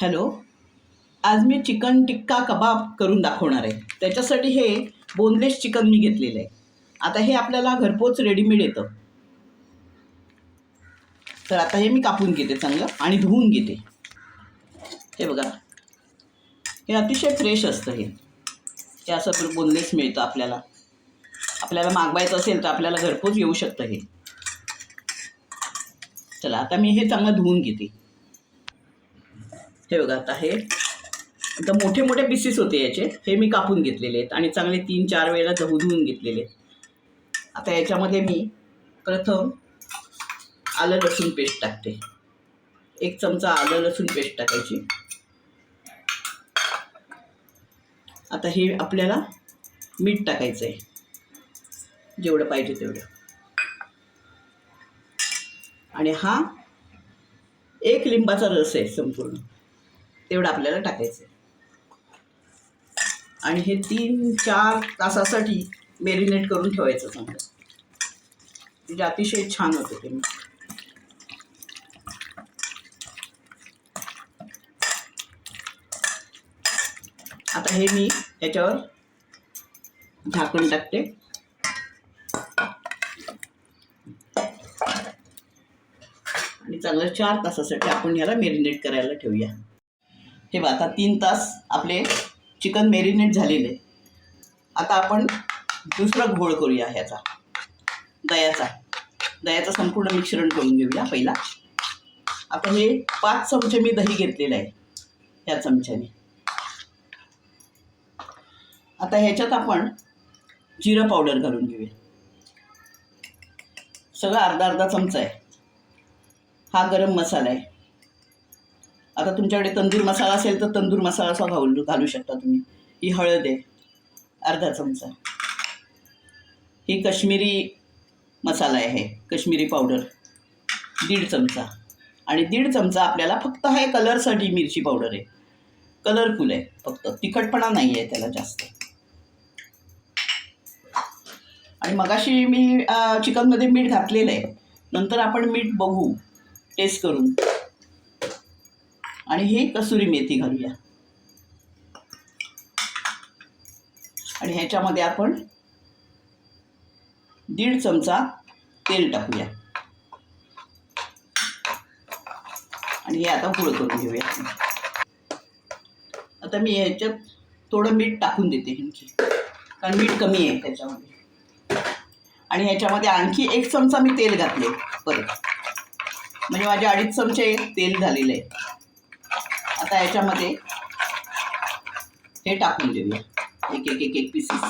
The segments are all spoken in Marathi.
हॅलो? आज मी चिकन टिक्का कबाब करून दाखवणार आहे. त्याच्यासाठी हे बोनलेस चिकन मी घेतलेलं आहे. आता हे आपल्याला घरपोच रेडीमेड येतं. तर आता हे मी कापून घेते चांगलं आणि धुवून घेते. हे बघा. हे अतिशय फ्रेश असतं हे. हे असं बोनलेस मिळतं आपल्याला. आपल्याला मागवायचं असेल तर आपल्याला घरपोच येऊ शकतं हे. चला आता मी हे चांगलं धुवून घेते. हे बघा आता हे आता मोठे मोठे पीसेस होते याचे. हे मी कापून घेतलेले आहेत आणि चांगले तीन चार वेळेला धु धुवून घेतलेले आहेत. आता याच्यामध्ये मी प्रथम आलं लसूण पेस्ट टाकते. एक चमचा आलं लसूण पेस्ट टाकायची. आता हे आपल्याला मीठ टाकायचं आहे जेवढं पाहिजे तेवढं. आणि हा एक लिंबाचा रस आहे संपूर्ण. तेवढं आपल्याला टाकायचं आणि हे तीन चार तासासाठी मेरिनेट करून ठेवायचं चांगलं म्हणजे अतिशय छान होतं ते. आता हे मी याच्यावर झाकण टाकते. आणि चांगलं चार तासासाठी आपण याला मेरिनेट करायला ठेवूया. हे बघा आता तीन तास आपले चिकन मेरिनेट झालेले. आता आपण दुसरा घोळ करूया ह्याचा. दह्याचा. दह्याचं संपूर्ण मिश्रण करून घेऊया पहिला. आता हे पाच चमचे मी दही घेतलेलं आहे ह्या चमच्याने. आता ह्याच्यात आपण जिरं पावडर घालून घेऊया. सगळं अर्धा अर्धा चमचा आहे. हा गरम मसाला आहे. आता तुमच्याकडे तंदूर मसाला असेल तर तंदूर मसाला असा घालू घालू शकता तुम्ही. ही हळद आहे अर्धा चमचा. ही कश्मीरी मसाला आहे कश्मीरी पावडर. दीड चमचा. आणि दीड चमचा आपल्याला फक्त हा कलरसाठी मिरची पावडर आहे. कलरफुल आहे फक्त. तिखटपणा नाही आहे त्याला जास्त. आणि मगाशी मी चिकनमध्ये मीठ घातलेलं आहे. नंतर आपण मीठ बघू टेस्ट करून. आणि ही कसुरी मेथी घालूया. आणि ह्याच्यामध्ये आपण दीड चमचा तेल टाकूया. आणि हे आता पुढं करून घेऊया. आता मी ह्याच्यात थोडं मीठ टाकून देते आणखी कारण मीठ कमी आहे त्याच्यामध्ये. आणि ह्याच्यामध्ये आणखी एक चमचा मी तेल घातले परत. म्हणजे माझे अडीच चमचे तेल झालेले आहे. आता याच्यामध्ये हे टाकून देऊया. एक एक एक एक पीसेस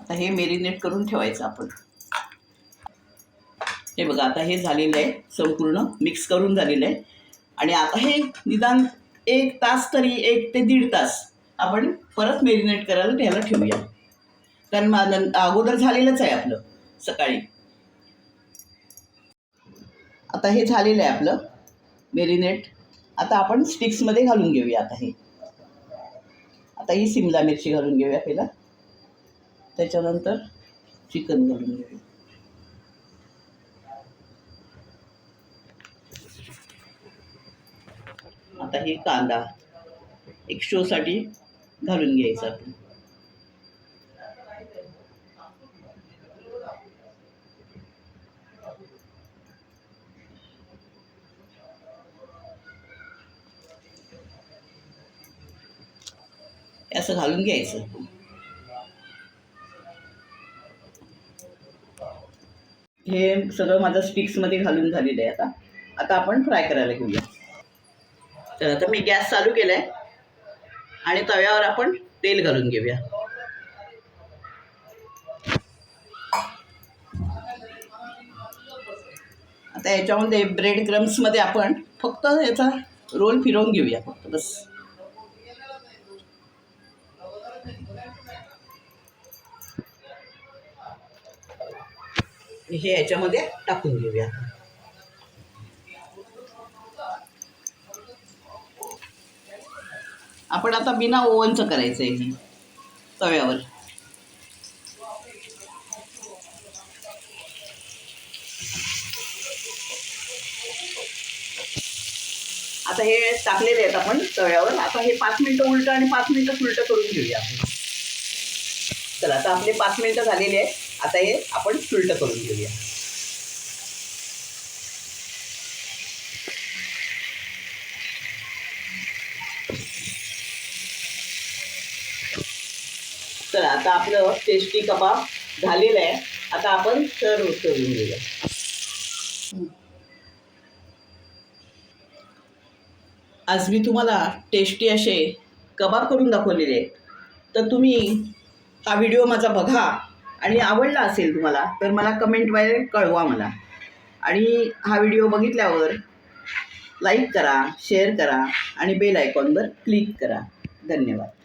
आता हे मेरिनेट करून ठेवायचं आपण. हे बघा आता हे झालेलं आहे संपूर्ण मिक्स करून झालेलं आहे. आणि आता हे निदान एक तास तरी एक ते दीड तास आपण परत मेरिनेट करायला त्याला ठेवूया. कारण माझं अगोदर झालेलंच आहे आपलं सकाळी. आता हे झालेलं आहे आपलं मेरिनेट आता आपण स्टिक्समध्ये घालून घेऊया आता हे. आता ही सिमला मिरची घालून घेऊया पहिला. त्याच्यानंतर चिकन घालून घेऊया. आता हे कांदा एक शोसाठी घालून घ्यायचा. आपण असं घालून घ्यायचं. हे सगळं माझं स्टिक्समध्ये घालून झालेलं आहे आता. आता आपण फ्राय करायला घेऊया. तर आता मी गॅस चालू केला आहे आणि तव्यावर आपण तेल घालून घेऊया. आता याच्यामध्ये ब्रेड क्रम्समध्ये आपण फक्त याचा रोल फिरवून घेऊया. फक्त बस. हे याच्यामध्ये टाकून घेऊया. आपण आता बिना ओव्हनचं करायचं आहे हे तव्यावर. आता हे टाकलेले आहेत आपण तव्यावर. आता हे पाच मिनटं उलटं आणि पाच मिनटं सुलटं करून घेऊया आपण. चला आता आपले पाच मिनटं झालेले आहे आता हे आपण सुलटं करून घेऊया. चला आता आपलं टेस्टी कबाब झालेलं आहे. आता आपण सर्व करून घेऊया. आज मी तुम्हाला टेस्टी असे कबाब करून दाखवलेले आहेत. तर तुम्ही हा व्हिडिओ माझा बघा आणि आवडला असेल तुम्हाला तर मला कमेंटद्वारे कळवा मला. आणि हा व्हिडिओ बघितल्यावर लाईक करा शेअर करा आणि बेल आयकॉनवर क्लिक करा. धन्यवाद.